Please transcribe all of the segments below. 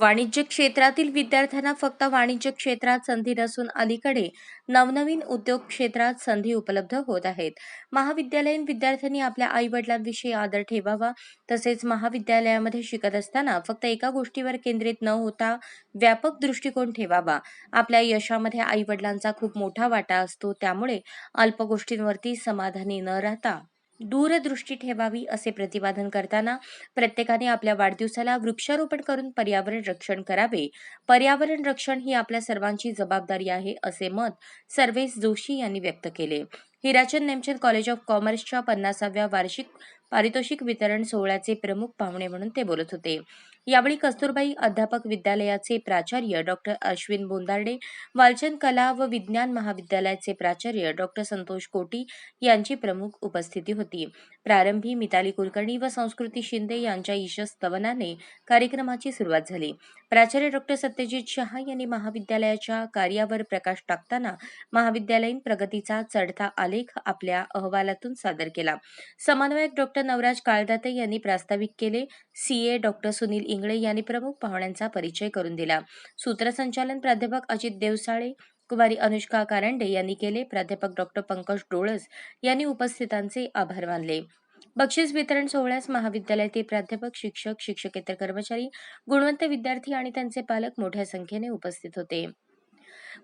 वाणिज्य क्षेत्रातील विद्यार्थ्यांना फक्त वाणिज्य क्षेत्रात संधी नसून अलीकडे नवनवीन उद्योग क्षेत्रात संधी उपलब्ध होत आहेत. महाविद्यालयीन विद्यार्थ्यांनी आपल्या आई वडिलांविषयी आदर ठेवावा. तसेच महाविद्यालयामध्ये शिकत असताना फक्त एका गोष्टीवर केंद्रित न होता व्यापक दृष्टिकोन ठेवावा. आपल्या यशामध्ये आई वडिलांचा खूप मोठा वाटा असतो. त्यामुळे अल्प गोष्टींवरती समाधानी न राहता दूरदृष्टी ठेवावी असे प्रतिपादन करताना प्रत्येकाने आपल्या वाढदिवसाला वृक्षारोपण करून पर्यावरण रक्षण करावे. पर्यावरण रक्षण ही आपल्या सर्वांची जबाबदारी आहे असे मत सर्वेश जोशी यांनी व्यक्त केले. हिराचंद नेमचंद कॉलेज ऑफ कॉमर्सच्या पन्नासाव्या वार्षिक पारितोषिक वितरण सोहळ्याचे प्रमुख पाहुणे म्हणून ते बोलत होते. यावेळी कस्तुरबाई अध्यापक विद्यालयाचे प्राचार्य डॉक्टर अश्विन बोंदार्डे वालचंद कला व विज्ञान महाविद्यालयाचे प्राचार्य डॉक्टर संतोष कोटी यांची प्रमुख उपस्थिती होती. प्रारंभी मिताली कुलकर्णी व संस्कृती शिंदे यांच्या ईशस्तवनाने कार्यक्रमाची सुरुवात झाली. प्राचार्य डॉक्टर सत्यजित शहा यांनी महाविद्यालयाच्या कार्यावर प्रकाश टाकताना महाविद्यालयीन प्रगतीचा चढता आलेख आपल्या अहवालातून सादर केला. समन्वयक डॉक्टर डॉक्टर नवराज काळदाते यांनी प्रास्ताविक केले. सीए डॉक्टर सुनील इंगळे यांनी प्रमुख पाहुण्यांचा परिचय करून दिला. सूत्रसंचालन प्राध्यापक अजित देवसाळे कुमारी अनुष्का कारंडे यांनी केले. प्राध्यापक डॉक्टर पंकज डोळस यांनी उपस्थितांचे आभार मानले. बक्षीस वितरण सोहळ्यास महाविद्यालयातील प्राध्यापक शिक्षक शिक्षकेतर कर्मचारी गुणवंत विद्यार्थी आणि त्यांचे पालक मोठ्या संख्येने उपस्थित होते.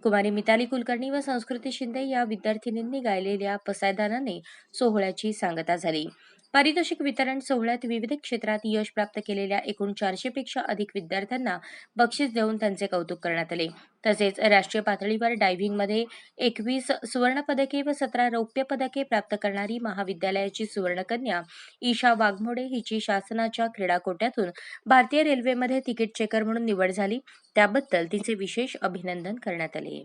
कुमारी मिताली कुलकर्णी व संस्कृती शिंदे या विद्यार्थिनींनी गायलेल्या पसायदानाने सोहळ्याची सांगता झाली. पारितोषिक वितरण सोहळ्यात विविध क्षेत्रात यश प्राप्त केलेल्या एकूण चारशे पेक्षा अधिक विद्यार्थ्यांना बक्षीस देऊन त्यांचे कौतुक करण्यात आले. तसेच राष्ट्रीय पातळीवर डायव्हिंगमध्ये एकवीस सुवर्णपदके व सतरा रौप्य पदके प्राप्त करणारी महाविद्यालयाची सुवर्णकन्या ईशा वाघमोडे हिची शासनाच्या क्रीडा कोट्यातून भारतीय रेल्वेमध्ये तिकीट चेकर म्हणून निवड झाली. त्याबद्दल तिचे विशेष अभिनंदन करण्यात आले.